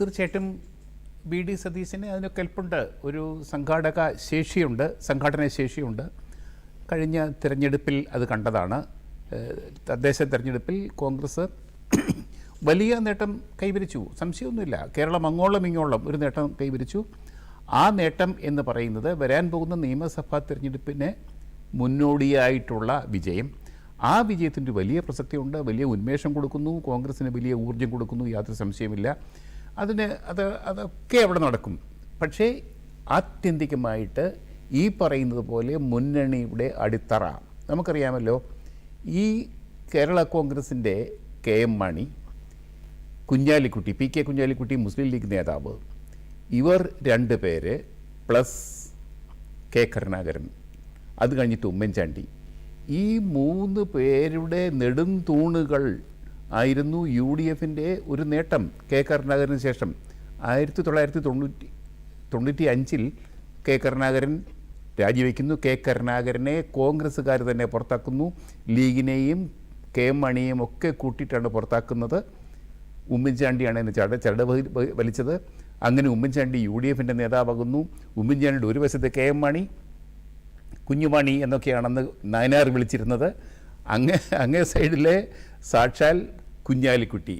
തീർച്ചയായിട്ടും B D സതീശന് അതിന് കെൽപ്പുണ്ട് ഒരു സംഘാടക ശേഷിയുണ്ട് സംഘാടന ശേഷിയുണ്ട്. കഴിഞ്ഞ തിരഞ്ഞെടുപ്പിൽ അത് കണ്ടതാണ്. തദ്ദേശ തിരഞ്ഞെടുപ്പിൽ കോൺഗ്രസ് വലിയ നേട്ടം കൈവരിച്ചു. സംശയമൊന്നുമില്ല. കേരളം അങ്ങോളം ഇങ്ങോളം ഒരു നേട്ടം കൈവരിച്ചു. ആ നേട്ടം എന്ന് പറയുന്നത് വരാൻ പോകുന്ന നിയമസഭാ തിരഞ്ഞെടുപ്പിന് മുന്നോടിയായിട്ടുള്ള വിജയം. ആ വിജയത്തിന്റെ വലിയ പ്രസക്തിയുണ്ട് വലിയ ഉന്മേഷം കൊടുക്കുന്നു. കോൺഗ്രസ്സിന് വലിയ ഊർജം കൊടുക്കുന്നു യാതൊരു സംശയമില്ല അതിന് അത് അതൊക്കെ അവിടെ നടക്കും. പക്ഷേ ആത്യന്തികമായിട്ട് ഈ പറയുന്നത് പോലെ മുന്നണിയുടെ അടിത്തറ. നമുക്കറിയാമല്ലോ ഈ കേരള കോൺഗ്രസിന്റെ K M Mani Kunhalikutty P K Kunhalikutty Muslim League നേതാവ് ഇവർ രണ്ട് പേര് പ്ലസ് കെ കരുണാകരൻ അത് കഴിഞ്ഞിട്ട് ഉമ്മൻചാണ്ടി. ഈ മൂന്ന് പേരുടെ നെടും തൂണുകൾ ആയിരുന്നു യു ഡി എഫിന്റെ ഒരു നേട്ടം കെ കരുണാകരന് ശേഷം. ആയിരത്തി തൊള്ളായിരത്തി തൊണ്ണൂറ്റി തൊണ്ണൂറ്റി അഞ്ചിൽ കെ കരുണാകരൻ രാജിവെക്കുന്നു. കെ കരുണാകരനെ കോൺഗ്രസ്സുകാർ തന്നെ പുറത്താക്കുന്നു. ലീഗിനെയും കെ മണിയെയും ഒക്കെ കൂട്ടിയിട്ടാണ് പുറത്താക്കുന്നത്. ഉമ്മൻചാണ്ടിയാണ് എന്നെ ചട വഹി- വലിച്ചത്. അങ്ങനെ ഉമ്മൻചാണ്ടി യു ഡി എഫിന്റെ നേതാവാകുന്നു. ഉമ്മൻചാണ്ടിയുടെ ഒരു വശത്ത് കെ എം മാണി കുഞ്ഞുമാണി എന്നൊക്കെയാണെന്ന് നയനാർ വിളിച്ചിരുന്നത്. അങ്ങേ അങ്ങേ സൈഡിലെ സാക്ഷാൽ കുഞ്ഞാലിക്കുട്ടി.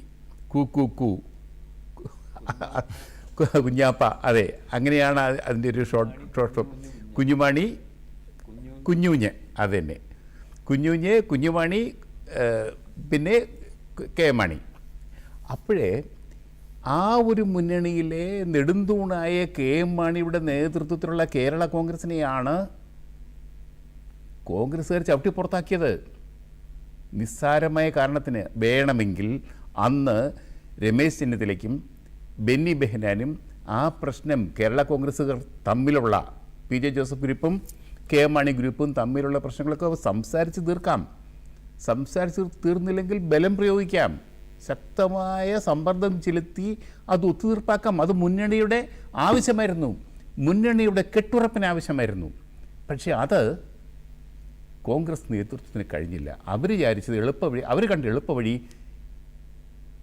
കു കു കു. കുഞ്ഞാപ്പ അതെ അങ്ങനെയാണ് അത് അതിന്റെ ഒരു ഷോർട്ട് ഷോർട്ട് കുഞ്ഞുമാണി കുഞ്ഞുഞ്ഞ് അത് തന്നെ കുഞ്ഞുഞ്ഞ് കുഞ്ഞുമണി പിന്നെ കെ മണി അപ്പോഴേ ആ ഒരു മുന്നണിയിലെ നെടുന്തൂണായ കെ എം മാണിയുടെ നേതൃത്വത്തിലുള്ള കേരള കോൺഗ്രസിനെയാണ് കോൺഗ്രസ്സുകാർ ചവിട്ടി പുറത്താക്കിയത്. നിസ്സാരമായ കാരണത്തിന് വേണമെങ്കിൽ അന്ന് രമേശ് ചെന്നിത്തലയ്ക്കും ബെന്നി ബെഹനാനും ആ പ്രശ്നം കേരള കോൺഗ്രസ്സുകാർ തമ്മിലുള്ള പി ജെ ജോസഫ് ഗ്രൂപ്പും കെ മാണി ഗ്രൂപ്പും തമ്മിലുള്ള പ്രശ്നങ്ങളൊക്കെ സംസാരിച്ച് തീർക്കാം. സംസാരിച്ച് തീർന്നില്ലെങ്കിൽ ബലം പ്രയോഗിക്കാം. ശക്തമായ സമ്മർദ്ദം ചെലുത്തി അത് ഒത്തുതീർപ്പാക്കാം. അത് മുന്നണിയുടെ ആവശ്യമായിരുന്നു. മുന്നണിയുടെ കെട്ടുറപ്പിന് ആവശ്യമായിരുന്നു. പക്ഷേ അത് കോൺഗ്രസ് നേതൃത്വത്തിന് കഴിഞ്ഞില്ല. അവർ വിചാരിച്ചത് എളുപ്പവഴി അവർ കണ്ട എളുപ്പവഴി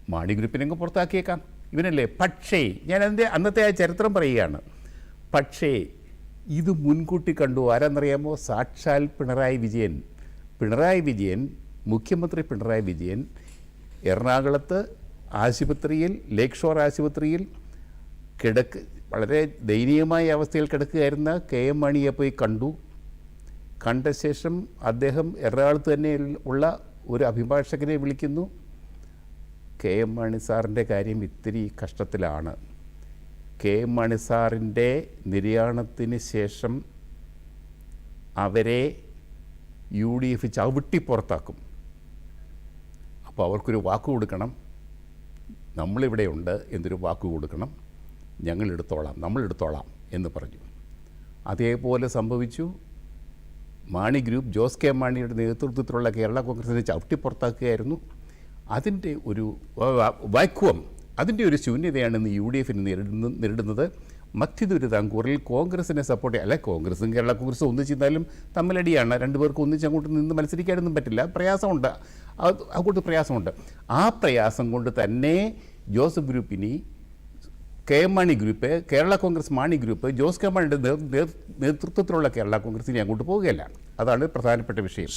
മാണി ഗ്രൂപ്പിനെങ്ങ് പുറത്താക്കിയേക്കാം. ഇവനല്ലേ? പക്ഷേ ഞാൻ എന്റെ അന്നത്തെ ആ ചരിത്രം പറയുകയാണ്. പക്ഷേ ഇത് മുൻകൂട്ടി കണ്ടു. ആരെന്നറിയാമോ? സാക്ഷാൽ പിണറായി വിജയൻ. പിണറായി വിജയൻ മുഖ്യമന്ത്രി പിണറായി വിജയൻ എറണാകുളത്ത് ആശുപത്രിയിൽ ലേക്ക് ഷോർ ആശുപത്രിയിൽ കിടക്ക് വളരെ ദയനീയമായ അവസ്ഥയിൽ കിടക്കുകയായിരുന്ന കെ എം മണിയെ പോയി കണ്ടു. കണ്ട ശേഷം അദ്ദേഹം എറണാകുളത്ത് തന്നെ ഉള്ള ഒരു അഭിഭാഷകനെ വിളിക്കുന്നു. കെ എം മണി സാറിന്റെ കാര്യം ഇത്തിരി കഷ്ടത്തിലാണ്. കെ എം മണി സാറിന്റെ നിര്യാണത്തിന് ശേഷം അവരെ യു ഡി എഫ് ചവിട്ടി പുറത്താക്കും. അപ്പോൾ അവർക്കൊരു വാക്ക് കൊടുക്കണം. നമ്മളിവിടെയുണ്ട് എന്നൊരു വാക്ക് കൊടുക്കണം? ഞങ്ങൾ നമ്മളെടുത്തോളാം എന്ന് പറഞ്ഞു. അതേപോലെ സംഭവിച്ചു. മാണി ഗ്രൂപ്പ് ജോസ് കെ മാണിയുടെ നേതൃത്വത്തിലുള്ള കേരള കോൺഗ്രസിനെ ചവിട്ടി പുറത്താക്കുകയായിരുന്നു. അതിന്റെ ഒരു വാക്വം അതിന്റെ ഒരു ശൂന്യതയാണ് ഇന്ന് യു ഡി എഫിന് നേരിടുന്ന നേരിടുന്നത് മധ്യദുരിതാംകൂറിൽ കോൺഗ്രസിനെ സപ്പോർട്ട് അല്ലെ കോൺഗ്രസും കേരള കോൺഗ്രസും ഒന്നിച്ചിരുന്നാലും തമ്മിലടിയാണ്. രണ്ടുപേർക്കും ഒന്നിച്ച് അങ്ങോട്ട് നിന്ന് മത്സരിക്കാനൊന്നും പറ്റില്ല. പ്രയാസമുണ്ട്. അങ്ങോട്ട് പ്രയാസമുണ്ട്. ആ പ്രയാസം കൊണ്ട് തന്നെ Joseph ഗ്രൂപ്പിനി K M Mani group Kerala Congress Mani group Jose K മാണിയുടെ നേതൃത്വത്തിലുള്ള കേരള കോൺഗ്രസ് ഇനി അങ്ങോട്ട് പോവുകയല്ല. അതാണ് പ്രധാനപ്പെട്ട വിഷയം.